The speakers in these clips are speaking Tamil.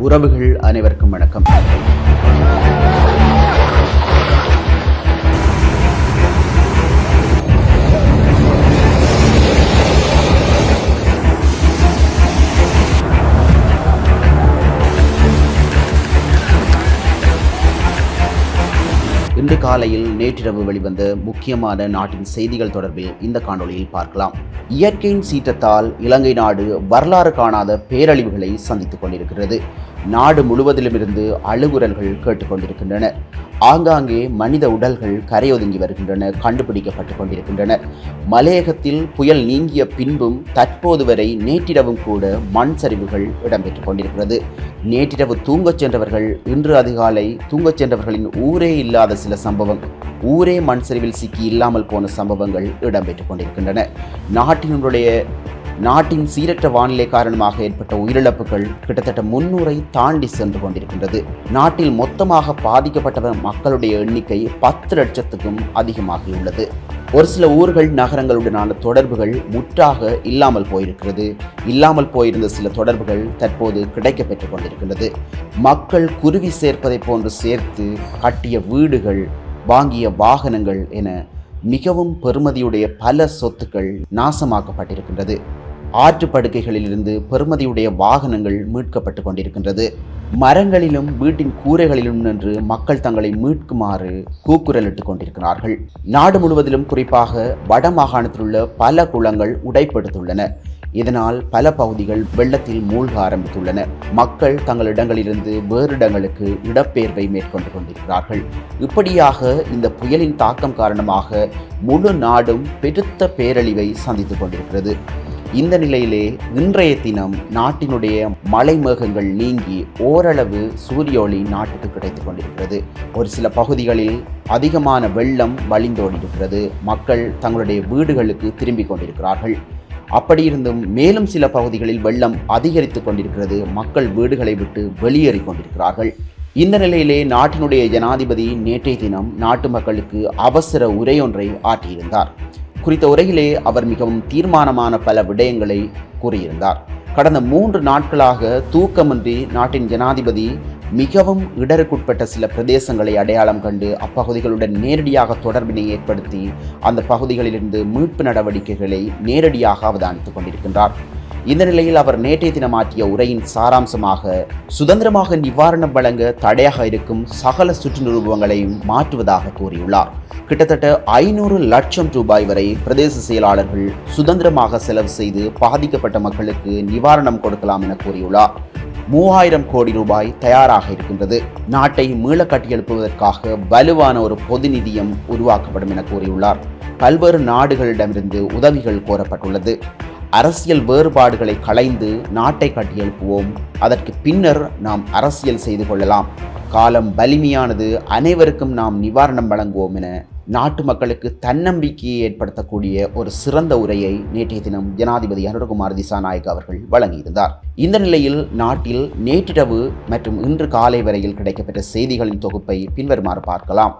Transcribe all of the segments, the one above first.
உறவுகள் அனைவருக்கும் வணக்கம். இன்று காலையில் நேற்றிரவு வெளிவந்த முக்கியமான நாட்டின் செய்திகள் தொடர்பில் இந்த காணொலியில் பார்க்கலாம். இயற்கையின் சீற்றத்தால் இலங்கை நாடு வரலாறு காணாத பேரழிவுகளை சந்தித்துக் கொண்டிருக்கிறது. நாடு முழுவதிலும் இருந்து அழுகுரல்கள் கேட்டுக்கொண்டிருக்கின்றன. ஆங்காங்கே மனித உடல்கள் கரையொதுங்கி வருகின்றன கண்டுபிடிக்கப்பட்டு கொண்டிருக்கின்றன. மலையகத்தில் புயல் நீங்கிய பின்பும் தற்போது வரை நேற்றிரவும் கூட மண் சரிவுகள் இடம்பெற்றுக் கொண்டிருக்கிறது. நேற்றிரவு தூங்கச் சென்றவர்கள் இன்று அதிகாலை தூங்கச் சென்றவர்களின் ஊரே இல்லாத சில சம்பவம் ஊரே மண் சரிவில் சிக்கி இல்லாமல் போன சம்பவங்கள் இடம்பெற்றுக் கொண்டிருக்கின்றன. நாட்டினுடைய நாட்டின் சீரற்ற வானிலை காரணமாக ஏற்பட்ட உயிரிழப்புகள் கிட்டத்தட்ட முன்னூரை தாண்டி சென்று கொண்டிருக்கின்றது. நாட்டில் மொத்தமாக பாதிக்கப்பட்ட மக்களுடைய எண்ணிக்கை பத்து லட்சத்துக்கும் அதிகமாகியுள்ளது. ஒரு சில ஊர்கள் நகரங்களுடனான தொடர்புகள் முற்றாக இல்லாமல் போயிருக்கிறது. இல்லாமல் போயிருந்த சில தொடர்புகள் தற்போது கிடைக்க பெற்றுக் கொண்டிருக்கிறது மக்கள் குருவி சேர்ப்பதை போன்று சேர்த்து கட்டிய வீடுகள் வாங்கிய வாகனங்கள் என மிகவும் பெருமதியுடைய பல சொத்துக்கள் நாசமாக்கப்பட்டிருக்கின்றது. ஆற்று படுக்கைகளிலிருந்து பெருமதியுடைய வாகனங்கள் மீட்கப்பட்டு கொண்டிருக்கின்றது. மரங்களிலும் வீட்டின் கூரைகளிலும் நின்று மக்கள் தங்களை மீட்குமாறு கூக்குரலிட்டுக் கொண்டிருக்கிறார்கள். நாடு முழுவதிலும் குறிப்பாக வட மாகாணத்தில் உள்ள பல குளங்கள் உடைப்படுத்துள்ளன. இதனால் பல பகுதிகள் வெள்ளத்தில் மூழ்க ஆரம்பித்துள்ளன. மக்கள் தங்கள் இடங்களிலிருந்து வேறு இடங்களுக்கு இடப்பெயர்வை மேற்கொண்டு கொண்டிருக்கிறார்கள். இப்படியாக இந்த புயலின் தாக்கம் காரணமாக முழு நாடும் பெருத்த பேரழிவை சந்தித்துக் கொண்டிருக்கிறது. இந்த நிலையிலே இன்றைய தினம் நாட்டினுடைய மலை மேகங்கள் நீங்கி ஓரளவு சூரிய ஒளி நாட்டுக்கு கிடைத்துக் கொண்டிருக்கிறது. ஒரு சில பகுதிகளில் அதிகமான வெள்ளம் வழிந்தோடியிருக்கிறது. மக்கள் தங்களுடைய வீடுகளுக்கு திரும்பிக் கொண்டிருக்கிறார்கள். அப்படி இருந்தும் மேலும் சில பகுதிகளில் வெள்ளம் அதிகரித்துக் கொண்டிருக்கிறது. மக்கள் வீடுகளை விட்டு வெளியேறிக் கொண்டிருக்கிறார்கள். இந்த நிலையிலே நாட்டினுடைய ஜனாதிபதி நேற்றைய தினம் நாட்டு மக்களுக்கு அவசர உரையொன்றை ஆற்றியிருந்தார். குறித்த உரையிலே அவர் மிகவும் தீர்மானமான பல விடயங்களை கூறியிருந்தார். கடந்த மூன்று நாட்களாக தூக்கமின்றி நாட்டின் ஜனாதிபதி மிகவும் இடருக்குட்பட்ட சில பிரதேசங்களை அடையாளம் கண்டு அப்பகுதிகளுடன் நேரடியாக தொடர்பினை ஏற்படுத்தி அந்த பகுதிகளிலிருந்து மீட்பு நடவடிக்கைகளை நேரடியாக அவதானித்துக் கொண்டிருக்கின்றார். இந்த நிலையில் அவர் நேற்றைய தினம் ஆற்றிய உரையின் சாராம்சமாக சுதந்திரமாக நிவாரணம் வழங்க தடையாக இருக்கும் சகல சுற்று நிறுவனங்களையும் மாற்றுவதாக கூறியுள்ளார். கிட்டத்தட்ட ஐநூறு லட்சம் ரூபாய் வரை பிரதேச செயலாளர்கள் சுதந்திரமாக செலவு செய்து பாதிக்கப்பட்ட மக்களுக்கு நிவாரணம் கொடுக்கலாம் என கூறியுள்ளார். மூவாயிரம் கோடி ரூபாய் தயாராக இருக்கின்றது. நாட்டை மீள கட்டியெழுப்புவதற்காக வலுவான ஒரு பொது நிதியம் உருவாக்கப்படும் என கூறியுள்ளார். பல்வேறு நாடுகளிடமிருந்து உதவிகள் கோரப்பட்டுள்ளது. அரசியல் வேறுபாடுகளை களைந்து நாட்டை கட்டியெழுப்புவோம். அதற்கு பின்னர் நாம் அரசியல் செய்து கொள்ளலாம். காலம் வலிமையானது அனைவருக்கும் நாம் நிவாரணம் வழங்குவோம் என நாட்டு மக்களுக்கு தன்னம்பிக்கையை ஏற்படுத்தக்கூடிய ஒரு சிறந்த உரையை நேற்றைய தினம் ஜனாதிபதி அனுரகுமார் திசாநாயக் அவர்கள் வழங்கியிருந்தார். இந்த நிலையில் நாட்டில் நேற்றிரவு மற்றும் இன்று காலை வரையில் கிடைக்கப்பெற்ற செய்திகளின் தொகுப்பை பின்வருமாறு பார்க்கலாம்.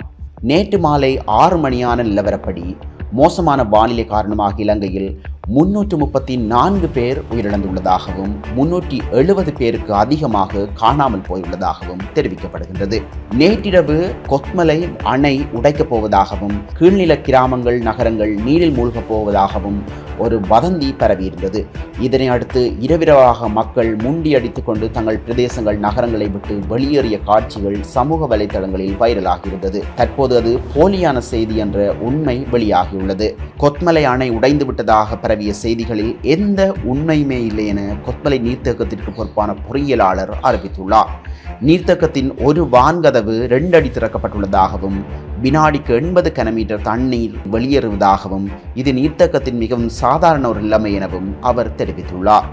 நேற்று மாலை ஆறு மணியான நிலவரப்படி மோசமான வானிலை காரணமாக இலங்கையில் முன்னூற்று முப்பத்தி நான்கு பேர் உயிரிழந்துள்ளதாகவும் முன்னூற்றி எழுபது பேருக்கு அதிகமாக காணாமல் போயுள்ளதாகவும் தெரிவிக்கப்படுகின்றது. நேற்றிரவு கொத்மலை அணை உடைக்கப் போவதாகவும் கீழ்நில கிராமங்கள் நகரங்கள் நீரில் மூழ்கப் போவதாகவும் ஒரு வதந்தி பரவியிருந்தது. இதனை அடுத்து இரவிரவாக மக்கள் முண்டி அடித்துக் கொண்டு தங்கள் பிரதேசங்கள் நகரங்களை விட்டு வெளியேறிய காட்சிகள் சமூக வலைதளங்களில் வைரலாகியிருந்தது. தற்போது அது போலியான செய்தி என்ற உண்மை வெளியாகியுள்ளது. கொத்மலை அணை உடைந்து விட்டதாக பரவிய செய்திகளில் எந்த உண்மையுமே இல்லை என கொத்மலை நீர்த்தேக்கத்திற்கு பொறுப்பான பொறியியலாளர் அறிவித்துள்ளார். நீர்த்தேக்கத்தின் ஒரு வான்கதவு ரெண்டு அடி திறக்கப்பட்டுள்ளதாகவும் வினாடிக்கு எண்பது கனமீட்டர் தண்ணீர் வெளியேறுவதாகவும் இது நீர்த்தேக்கத்தின் மிகவும் சாதாரண ஒரு நிலைமை எனவும் அவர் தெரிவித்துள்ளார்.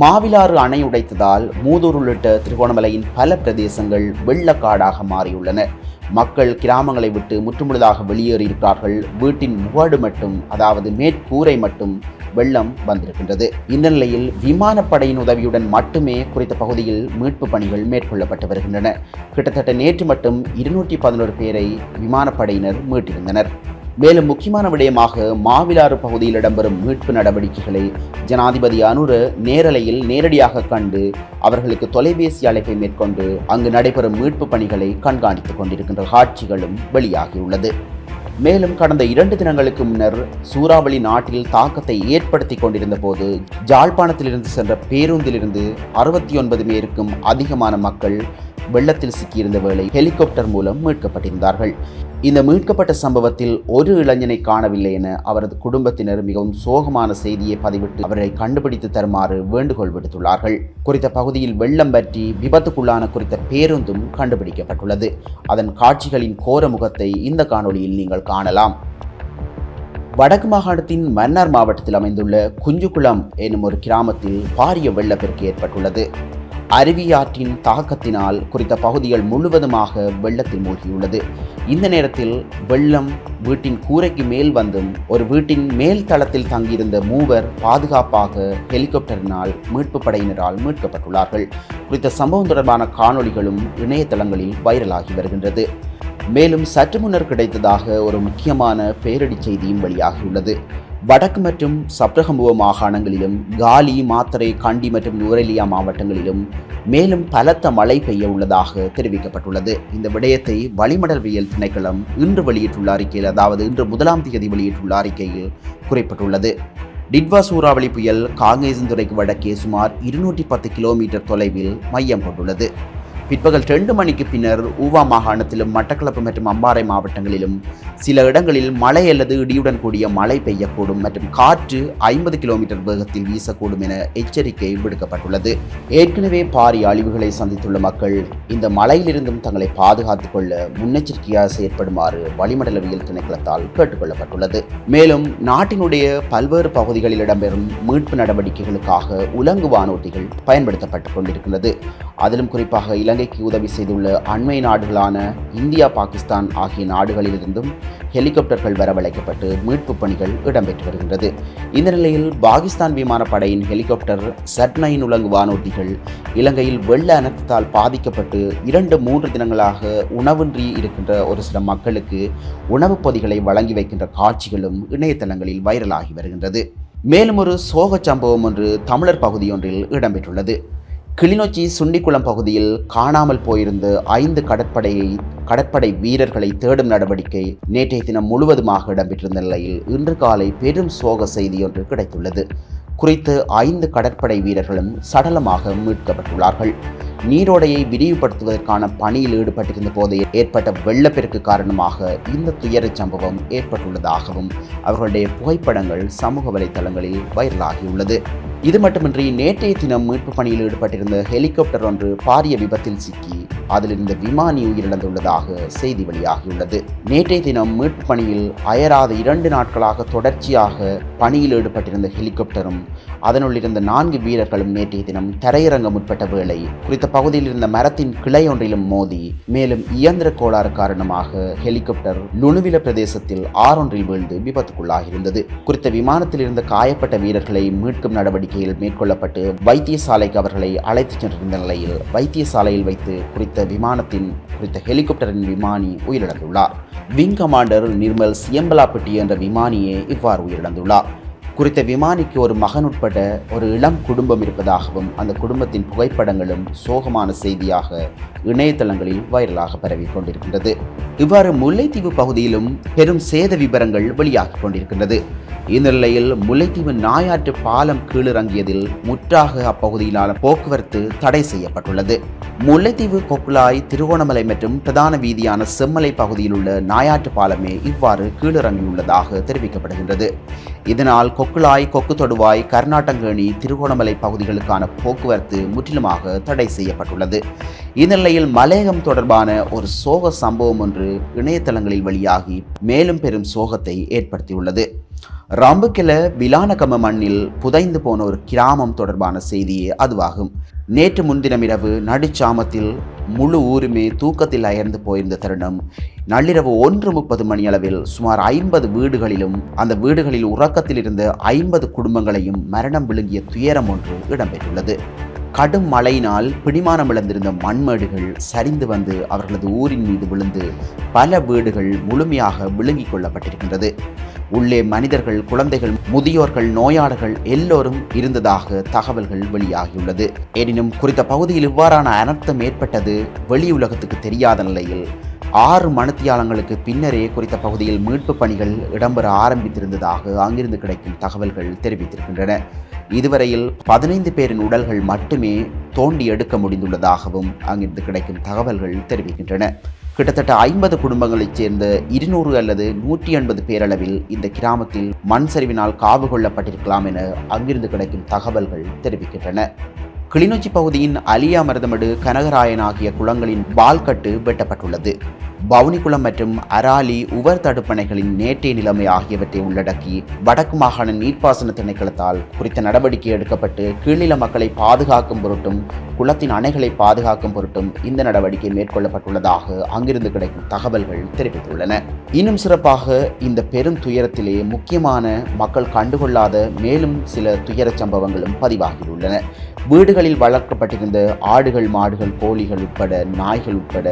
மாவிலாறு அணை உடைத்ததால் மூதூர் உள்ளிட்ட திருகோணமலையின் பல பிரதேசங்கள் வெள்ளக்காடாக மாறியுள்ளன. மக்கள் கிராமங்களை விட்டு முற்றுமுழுதாக வெளியேறியிருக்கிறார்கள். வீட்டின் முகடு மட்டும் அதாவது மேற்கூரை மட்டும் வெள்ளம் வந்திருக்கின்றது. இந்த நிலையில் விமானப்படையின் உதவியுடன் மட்டுமே குறித்த பகுதியில் மீட்பு பணிகள் மேற்கொள்ளப்பட்டு வருகின்றன. கிட்டத்தட்ட நேற்று மட்டும் இருநூற்றி பதினோரு பேரை விமானப்படையினர் மீட்டிருந்தனர். மேலும் முக்கியமான விடயமாக மாவிலாறு பகுதியில் இடம்பெறும் மீட்பு நடவடிக்கைகளை ஜனாதிபதி அனுர நேரலையில் நேரடியாக கண்டு அவர்களுக்கு தொலைபேசி அழைப்பை மேற்கொண்டு அங்கு நடைபெறும் மீட்பு பணிகளை கண்காணித்துக் கொண்டிருக்கின்ற காட்சிகளும் வெளியாகியுள்ளது. மேலும் கடந்த இரண்டு தினங்களுக்கு முன்னர் சூறாவளி நாட்டில் தாக்கத்தை ஏற்படுத்தி கொண்டிருந்த போது ஜாழ்ப்பாணத்திலிருந்து சென்ற பேருந்திலிருந்து அறுபத்தி ஒன்பது பேருக்கும் அதிகமான மக்கள் வெள்ளத்தில் சிக்கியிருந்த வேளை ஹெலிகாப்டர் மூலம் மீட்கப்பட்டிருந்தார்கள். இந்த மீட்கப்பட்ட சம்பவத்தில் ஒரு இளைஞனை காணவில்லை என அவரது குடும்பத்தினர் மிகவும் சோகமான செய்தியை பதிவிட்டு அவரை கண்டுபிடித்து தருமாறு வேண்டுகோள் விடுத்துள்ளார்கள். குறித்த பகுதியில் வெள்ளம் பற்றி விபத்துக்குள்ளான குறித்த பேருந்தும் கண்டுபிடிக்கப்பட்டுள்ளது. அதன் காட்சிகளின் கோர முகத்தை இந்த காணொளியில் நீங்கள் காணலாம். வடக்கு மாகாணத்தின் மன்னார் மாவட்டத்தில் அமைந்துள்ள குஞ்சுகுளம் என்னும் ஒரு கிராமத்தில் பாரிய வெள்ளப்பெருக்கு ஏற்பட்டுள்ளது. அருவியாற்றின் தாக்கத்தினால் குறித்த பகுதிகள் முழுவதுமாக வெள்ளத்தில் மூழ்கியுள்ளது. இந்த நேரத்தில் வெள்ளம் வீட்டின் கூரைக்கு மேல் வந்தும் ஒரு வீட்டின் மேல் தளத்தில் தங்கியிருந்த மூவர் பாதுகாப்பாக ஹெலிகாப்டரினால் மீட்பு படையினரால் மீட்கப்பட்டுள்ளார்கள். குறித்த சம்பவம் தொடர்பான காணொளிகளும் இணையதளங்களில் வைரலாகி வருகின்றது. மேலும் சற்று முன்னர் கிடைத்ததாக ஒரு முக்கியமான பேரிடி செய்தியும் வெளியாகியுள்ளது. வடக்கு மற்றும் சப்ரகம்புவ மாகாணங்களிலும் காலி மாத்தரை கண்டி மற்றும் நுவரெலியா மாவட்டங்களிலும் மேலும் பலத்த மழை பெய்ய உள்ளதாக தெரிவிக்கப்பட்டுள்ளது. இந்த விடயத்தை வளிமடல்வியல் திணைக்களம் இன்று வெளியிட்டுள்ள அறிக்கையில் அதாவது இன்று முதலாம் தேதி வெளியிட்டுள்ள அறிக்கையில் குறிப்பிட்டுள்ளது. டிட்வா சூறாவளி புயல் காங்கேசன்துறைக்கு வடக்கே சுமார் இருநூற்றி பத்து கிலோமீட்டர் தொலைவில் மையம் கொண்டுள்ளது. பிற்பகல் ரெண்டு மணிக்கு பின்னர் ஊவா மாகாணத்திலும் மட்டக்களப்பு மற்றும் அம்பாறை மாவட்டங்களிலும் சில இடங்களில் மழை அல்லது இடியுடன் கூடிய மழை பெய்யக்கூடும் மற்றும் காற்று ஐம்பது கிலோமீட்டர் வேகத்தில் வீசக்கூடும் என எச்சரிக்கை விடுக்கப்பட்டுள்ளது. ஏற்கனவே பாரிய அழிவுகளை சந்தித்துள்ள மக்கள் இந்த மழையிலிருந்தும் தங்களை பாதுகாத்துக் கொள்ள முன்னெச்சரிக்கையாக செயற்படுமாறு வளிமண்டலவியல் திணைக்களத்தால் கேட்டுக்கொள்ளப்பட்டுள்ளது. மேலும் நாட்டினுடைய பல்வேறு பகுதிகளில் இடம்பெறும் மீட்பு நடவடிக்கைகளுக்காக உலங்கு வானூர்திகள் பயன்படுத்தப்பட்டுக் கொண்டிருக்கிறது அதிலும் குறிப்பாக இலங்கை இலங்கைக்கு உதவி செய்துள்ள அண்மை நாடுகளான இந்தியா பாகிஸ்தான் ஆகிய நாடுகளிலிருந்தும் ஹெலிகாப்டர்கள் வரவழைக்கப்பட்டு மீட்பு பணிகள் இடம்பெற்று வருகின்றது. இந்த நிலையில் பாகிஸ்தான் விமானப்படையின் ஹெலிகாப்டர் சட் நைன் உலங்கு வானூர்திகள் இலங்கையில் வெள்ள அனர்த்தத்தால் பாதிக்கப்பட்டு இரண்டு மூன்று தினங்களாக உணவின்றி இருக்கின்ற ஒரு சில மக்களுக்கு உணவுப் பொதிகளை வழங்கி வைக்கின்ற காட்சிகளும் இணையதளங்களில் வைரலாகி வருகின்றது. மேலும் ஒரு சோகச் சம்பவம் ஒன்று தமிழர் பகுதியொன்றில் இடம்பெற்றுள்ளது. கிளிநொச்சி சுண்டிக்குளம் பகுதியில் காணாமல் போயிருந்த ஐந்து கடற்படையை கடற்படை வீரர்களை தேடும் நடவடிக்கை நேற்றைய தினம் முழுவதுமாக இடம்பெற்றிருந்த நிலையில் இன்று காலை பெரும் சோக செய்தி ஒன்று கிடைத்துள்ளது. குறித்து ஐந்து கடற்படை வீரர்களும் சடலமாக மீட்கப்பட்டுள்ளார்கள். நீரோடையை விரிவுபடுத்துவதற்கான பணியில் ஈடுபட்டிருந்த போது ஏற்பட்ட வெள்ளப்பெருக்கு காரணமாக இந்த துயரச் சம்பவம் ஏற்பட்டுள்ளதாகவும் அவர்களுடைய புகைப்படங்கள் சமூக வலைதளங்களில் வைரலாகியுள்ளது. இது மட்டுமின்றி நேற்றைய தினம் மீட்பு பணியில் ஈடுபட்டிருந்த ஹெலிகாப்டர் ஒன்று பாரிய விபத்தில் சிக்கி அதிலிருந்த விமானி உயிரிழந்துள்ளதாக செய்தி வெளியாகியுள்ளது. நேற்றைய தினம் மீட்பு பணியில் அயராத இரண்டு நாட்களாக தொடர்ச்சியாக பணியில் ஈடுபட்டிருந்த ஹெலிகாப்டரும் அதனுள் இருந்த நான்கு வீரர்களும் நேற்றைய தினம் தரையிறங்க முற்பட்ட வேளை குறித்த பகுதியில் இருந்த மரத்தின் கிளை ஒன்றிலும் மோதி மேலும் இயந்திர கோளாறு காரணமாக ஹெலிகாப்டர் லுணுவில பிரதேசத்தில் ஆறொன்றில் வீழ்ந்து விபத்துக்குள்ளாகியிருந்தது. குறித்த விமானத்தில் இருந்த காயப்பட்ட வீரர்களை மீட்கும் நடவடிக்கையில் மேற்கொள்ளப்பட்டு வைத்தியசாலைக்கு அவர்களை அழைத்துச் சென்றிருந்த நிலையில் வைத்தியசாலையில் வைத்து குறித்த விமானத்தின் குறித்த ஹெலிகாப்டரின் விமானி உயிரிழந்துள்ளார். விங் கமாண்டர் நிர்மல் சியம்பலாப்பட்டி என்ற விமானியே இவ்வாறு உயிரிழந்துள்ளார். குறித்த விமானிக்கு ஒரு மகன் உட்பட ஒரு இளம் குடும்பம் இருப்பதாகவும் அந்த குடும்பத்தின் புகைப்படங்களும் சோகமான செய்தியாக இணையதளங்களில் வைரலாக பரவிக் கொண்டிருக்கின்றது. இவ்வாறு முல்லைத்தீவு பகுதியிலும் பெரும் சேத விபரங்கள் வெளியாகிக் கொண்டிருக்கின்றது. இந்நிலையில் முல்லைத்தீவு நாயாற்று பாலம் கீழிறங்கியதில் முற்றாக அப்பகுதியிலான போக்குவரத்து தடை செய்யப்பட்டுள்ளது. முல்லைத்தீவு கொக்குலாய் திருகோணமலை மற்றும் பிரதான வீதியான செம்மலை பகுதியில் உள்ள நாயாற்று பாலமே இவ்வாறு கீழிறங்கியுள்ளதாக தெரிவிக்கப்படுகின்றது. இதனால் கொக்குலாய் கொக்கு தொடுவாய் கர்நாடங்கேணி திருகோணமலை பகுதிகளுக்கான போக்குவரத்து முற்றிலுமாக தடை செய்யப்பட்டுள்ளது. இந்நிலையில் மலையகம் தொடர்பான ஒரு சோக சம்பவம் ஒன்று இணையதளங்களில் வெளியாகி மேலும் பெரும் சோகத்தை ஏற்படுத்தியுள்ளது. ரம்புக்கில விலானகம மண்ணில் புதைந்து போன ஒரு கிராமம் தொடர்பான செய்தியே அதுவாகும். நேற்று முன்தினம் இரவு நடுச்சாமத்தில் முழு ஊருமே தூக்கத்தில் அயர்ந்து போயிருந்த தருணம். நள்ளிரவு ஒன்று முப்பது மணி அளவில் சுமார் ஐம்பது வீடுகளிலும் அந்த வீடுகளில் உறக்கத்தில் இருந்த ஐம்பது குடும்பங்களையும் மரணம் விழுங்கிய துயரம் ஒன்று இடம்பெற்றுள்ளது. கடும் மழையினால் பிடிமானம் இழந்திருந்த மண்மேடுகள் சரிந்து வந்து அவர்களது ஊரின் மீது விழுந்து பல வீடுகள் முழுமையாக விழுங்கிக் கொள்ளப்பட்டிருக்கின்றது. உள்ளே மனிதர்கள் குழந்தைகள் முதியோர்கள் நோயாளர்கள் எல்லோரும் இருந்ததாக தகவல்கள் வெளியாகியுள்ளது. எனினும் குறித்த பகுதியில் இவ்வாறான அனர்த்தம் ஏற்பட்டது வெளியுலகத்துக்கு தெரியாத நிலையில் ஆறு மணத்தியாலங்களுக்கு பின்னரே குறித்த பகுதியில் மீட்பு பணிகள் இடம்பெற ஆரம்பித்திருந்ததாக அங்கிருந்து கிடைக்கும் தகவல்கள் தெரிவித்திருக்கின்றன. இதுவரையில் பதினைந்து பேரின் உடல்கள் மட்டுமே தோண்டி எடுக்க முடிந்துள்ளதாகவும் அங்கிருந்து கிடைக்கும் தகவல்கள் தெரிவிக்கின்றன. கிட்டத்தட்ட ஐம்பது குடும்பங்களைச் சேர்ந்த இருநூறு அல்லது நூற்றி எண்பது பேரளவில் இந்த கிராமத்தில் மண் சரிவினால் காவு கொள்ளப்பட்டிருக்கலாம் என அங்கிருந்து கிடைக்கும் தகவல்கள் தெரிவிக்கின்றன. கிளிநொச்சி பகுதியின் அலியாமருதமடு கனகராயன் ஆகிய குளங்களின் பால்கட்டு வெட்டப்பட்டுள்ளது. பவுனிக்குளம் மற்றும் அராலி உவர் தடுப்பணைகளின் நேற்றைய நிலைமை ஆகியவற்றை உள்ளடக்கி வடக்கு மாகாண நீர்ப்பாசன திணைக்களத்தால் குறித்த நடவடிக்கை எடுக்கப்பட்டு கீழ்நில மக்களை பாதுகாக்கும் பொருட்டும் குளத்தின் அணைகளை பாதுகாக்கும் பொருட்டும் இந்த நடவடிக்கை மேற்கொள்ளப்பட்டுள்ளதாக அங்கிருந்து கிடைக்கும் தகவல்கள் தெரிவித்துள்ளன. இன்னும் சிறப்பாக இந்த பெரும் துயரத்திலே முக்கியமான மக்கள் கண்டுகொள்ளாத மேலும் சில துயரச் சம்பவங்களும் பதிவாகியுள்ளன. வீடுகளில் வளர்க்கப்பட்டிருந்த ஆடுகள் மாடுகள் கோழிகள் உட்பட நாய்கள் உட்பட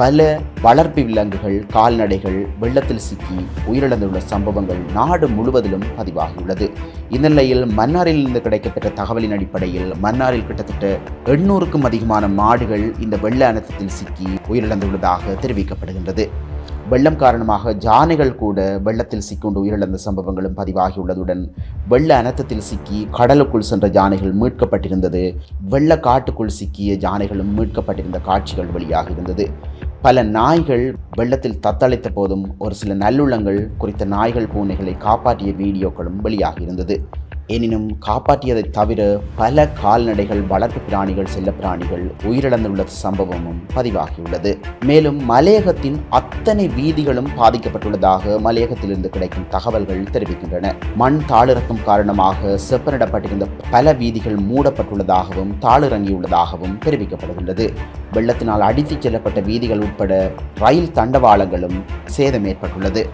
பல வளர்ப்பு விலங்குகள் கால்நடைகள் வெள்ளத்தில் சிக்கி உயிரிழந்துள்ள சம்பவங்கள் நாடு முழுவதிலும் பதிவாகியுள்ளது. இந்த நிலையில் மன்னாரில் இருந்து கிடைக்கப்பெற்ற தகவலின் அடிப்படையில் மன்னாரில் கிட்டத்தட்ட எண்ணூறுக்கும் அதிகமான மாடுகள் இந்த வெள்ள அனர்த்தத்தில் சிக்கி உயிரிழந்துள்ளதாக தெரிவிக்கப்படுகின்றது. வெள்ளம் காரணமாக ஜானைகள் கூட வெள்ளத்தில் சிக்கொண்டு உயிரிழந்த சம்பவங்களும் பதிவாகியுள்ளதுடன் வெள்ள அனர்த்தத்தில் சிக்கி கடலுக்குள் சென்ற ஜானைகள் மீட்கப்பட்டிருந்தது. வெள்ள காட்டுக்குள் சிக்கிய ஜானைகளும் மீட்கப்பட்டிருந்த காட்சிகள் வெளியாக இருந்தது. பல நாய்கள் வெள்ளத்தில் தத்தளித்த போதும் ஒரு சில நல்லுள்ளங்கள் குறித்த நாய்கள் பூனைகளை காப்பாற்றிய வீடியோக்களும் வெளியாக இருந்தது. எனினும் காப்பாற்றியதை தவிர பல கால்நடைகள் வளர்ப்பு பிராணிகள் செல்ல பிராணிகள் உயிரிழந்துள்ள சம்பவமும் பதிவாகியுள்ளது. மேலும் மலையகத்தின் அத்தனை வீதிகளும் பாதிக்கப்பட்டுள்ளதாக மலையகத்திலிருந்து கிடைக்கும் தகவல்கள் தெரிவிக்கின்றன. மண் தாளிறக்கம் காரணமாக செப்பனிடப்பட்டிருந்த பல வீதிகள் மூடப்பட்டுள்ளதாகவும் தாளிறங்கியுள்ளதாகவும் தெரிவிக்கப்படுகின்றது. வெள்ளத்தினால் அடித்துச் செல்லப்பட்ட வீதிகள் உட்பட ரயில் தண்டவாளங்களும் சேதம் ஏற்பட்டுள்ளது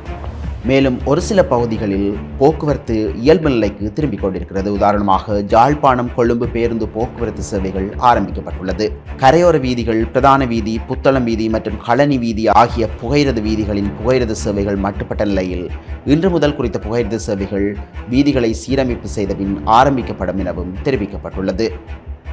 மேலும் ஒரு சில பகுதிகளில் போக்குவரத்து இயல்பு நிலைக்கு திரும்பிக் கொண்டிருக்கிறது. உதாரணமாக ஜாழ்ப்பாணம் கொழும்பு பேருந்து போக்குவரத்து சேவைகள் ஆரம்பிக்கப்பட்டுள்ளது. கரையோர வீதிகள் பிரதான வீதி புத்தளம் வீதி மற்றும் களனி வீதி ஆகிய புகையிரத வீதிகளின் புகையிரத சேவைகள் மட்டுப்பட்ட நிலையில் இன்று முதல் குறித்த புகையிரத சேவைகள் வீதிகளை சீரமைப்பு செய்தபின் ஆரம்பிக்கப்படும் எனவும் தெரிவிக்கப்பட்டுள்ளது.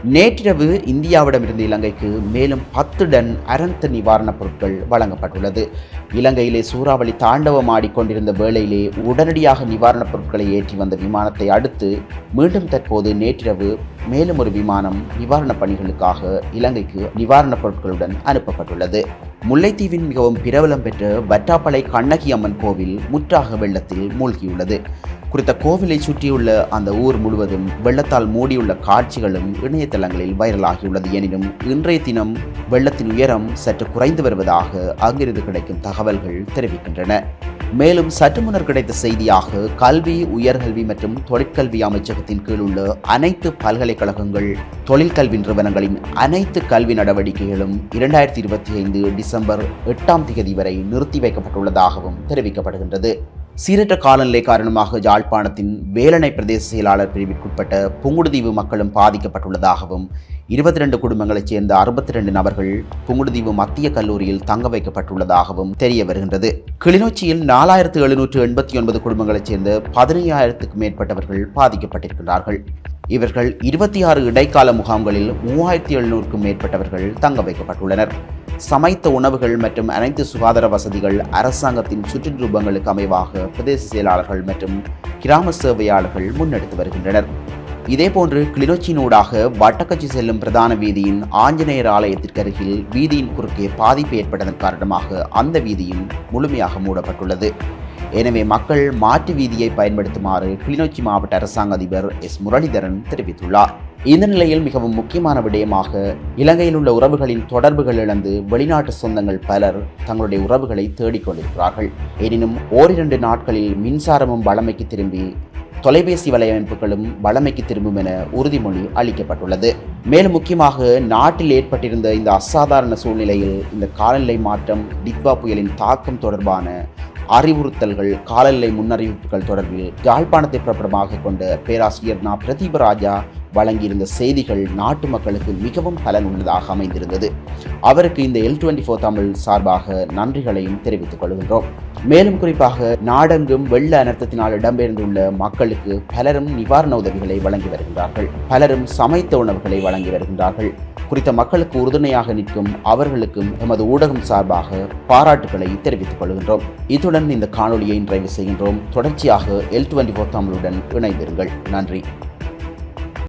நேற்றிரவு இந்தியாவிடமிருந்து இலங்கைக்கு மேலும் பத்து டன் அரந்த நிவாரணப் பொருட்கள் வழங்கப்பட்டுள்ளது. இலங்கையிலே சூறாவளி தாண்டவம் ஆடிக்கொண்டிருந்த வேளையிலே உடனடியாக நிவாரணப் பொருட்களை ஏற்றி வந்த விமானத்தை அடுத்து மீண்டும் தற்போது நேற்றிரவு மேலும் ஒரு விமானம் நிவாரணப் பணிகளுக்காக இலங்கைக்கு நிவாரணப் பொருட்களுடன் அனுப்பப்பட்டுள்ளது. முல்லைத்தீவின் மிகவும் பிரபலம் பெற்ற வட்டாப்பளை கண்ணகி அம்மன் கோவில் முற்றாக வெள்ளத்தில் மூழ்கியுள்ளது. குறித்த கோவிலை சுற்றியுள்ள அந்த ஊர் முழுவதும் வெள்ளத்தால் மூடியுள்ள காட்சிகளும் இணையதளங்களில் வைரலாகியுள்ளது. எனினும் இன்றைய தினம் வெள்ளத்தின் உயரம் சற்று குறைந்து வருவதாக அங்கிருந்து கிடைக்கும் தகவல்கள் தெரிவிக்கின்றன. மேலும் சற்று முன்னர் கிடைத்த செய்தியாக கல்வி உயர்கல்வி மற்றும் தொழிற்கல்வி அமைச்சகத்தின் கீழ் உள்ள அனைத்து பல்கலைக்கழகங்கள் தொழிற்கல்வி நிறுவனங்களின் அனைத்து கல்வி நடவடிக்கைகளும் இரண்டாயிரத்தி இருபத்தி ஐந்து டிசம்பர் எட்டாம் தேதி வரை நிறுத்தி வைக்கப்பட்டுள்ளதாகவும் தெரிவிக்கப்படுகின்றது. சீரற்ற காலநிலை காரணமாக யாழ்ப்பாணத்தின் வேலணை பிரதேச செயலாளர் பிரிவிற்குட்பட்ட புங்குடுதீவு மக்களும் பாதிக்கப்பட்டுள்ளதாகவும் இருபத்தி ரெண்டு குடும்பங்களைச் சேர்ந்த அறுபத்தி ரெண்டு நபர்கள் புங்குடுதீவு மத்திய கல்லூரியில் தங்க வைக்கப்பட்டுள்ளதாகவும் தெரிய வருகின்றது. கிளிநொச்சியில் நாலாயிரத்து எழுநூற்று எண்பத்தி ஒன்பது குடும்பங்களைச் சேர்ந்த பதினையாயிரத்துக்கும் மேற்பட்டவர்கள் பாதிக்கப்பட்டிருக்கிறார்கள் இவர்கள் இருபத்தி ஆறு இடைக்கால முகாம்களில் மூவாயிரத்தி எழுநூறுக்கும் மேற்பட்டவர்கள் தங்க வைக்கப்பட்டுள்ளனர். சமைத்த உணவுகள் மற்றும் அனைத்து சுகாதார வசதிகள் அரசாங்கத்தின் சுற்றுரூபங்களுக்கு அமைவாக பிரதேச செயலாளர்கள் மற்றும் கிராம சேவையாளர்கள் முன்னெடுத்து வருகின்றனர். இதேபோன்று கிளிநொச்சியினூடாக வட்டக்கச்சி செல்லும் பிரதான வீதியின் ஆஞ்சநேயர் ஆலயத்திற்கு அருகில் வீதியின் குறுக்கே பாதிப்பு ஏற்பட்டதன் காரணமாக அந்த வீதியும் முழுமையாக மூடப்பட்டுள்ளது. எனவே மக்கள் மாற்று வீதியை பயன்படுத்துமாறு கிளிநொச்சி மாவட்ட அரசாங்க அதிபர் எஸ். முரளிதரன் தெரிவித்துள்ளார். இந்த நிலையில் மிகவும் முக்கியமான விடயமாக இலங்கையில் உள்ள உறவுகளின் தொடர்புகள் இழந்து வெளிநாட்டு சொந்தங்கள் பலர் தங்களுடைய உறவுகளை தேடிக்கொண்டிருக்கிறார்கள். எனினும் ஓரிரண்டு நாட்களில் மின்சாரமும் வளமைக்கு திரும்பி தொலைபேசி வலையமைப்புகளும் வளமைக்கு திரும்பும் என உறுதிமொழி அளிக்கப்பட்டுள்ளது. மேலும் முக்கியமாக நாட்டில் ஏற்பட்டிருந்த இந்த அசாதாரண சூழ்நிலையில் இந்த காலநிலை மாற்றம் டிக்வா புயலின் தாக்கம் தொடர்பான அறிவுறுத்தல்கள் காலநிலை முன்னறிவிப்புகள் தொடர்பில் யாழ்ப்பாணத்தை பிரபலமாக கொண்ட பேராசிரியர் நா. பிரதீபராஜா வழங்கியிருந்த செய்திகள் நாட்டு மக்களுக்கு மிகவும் பலனுள்ளதாக அமைந்திருந்தது. அவருக்கு இந்த எல் டுவெண்ட்டி ஃபோர் தமிழ் சார்பாக நன்றிகளையும் தெரிவித்துக் கொள்கின்றோம். மேலும் குறிப்பாக நாடெங்கும் வெள்ள அனர்த்தத்தினால் இடம்பெயர்ந்துள்ள மக்களுக்கு பலரும் நிவாரண உதவிகளை வழங்கி வருகின்றார்கள். பலரும் சமைத்த உணவுகளை வழங்கி வருகின்றார்கள். குறித்த மக்களுக்கு உறுதுணையாக நிற்கும் அவர்களுக்கும் எமது ஊடகம் சார்பாக பாராட்டுகளை தெரிவித்துக் கொள்கின்றோம். இத்துடன் இந்த காணொலியை நிறைவு செய்கின்றோம். தொடர்ச்சியாக எல் டுவெண்ட்டி ஃபோர் தமிழுடன் இணைந்திருங்கள். நன்றி.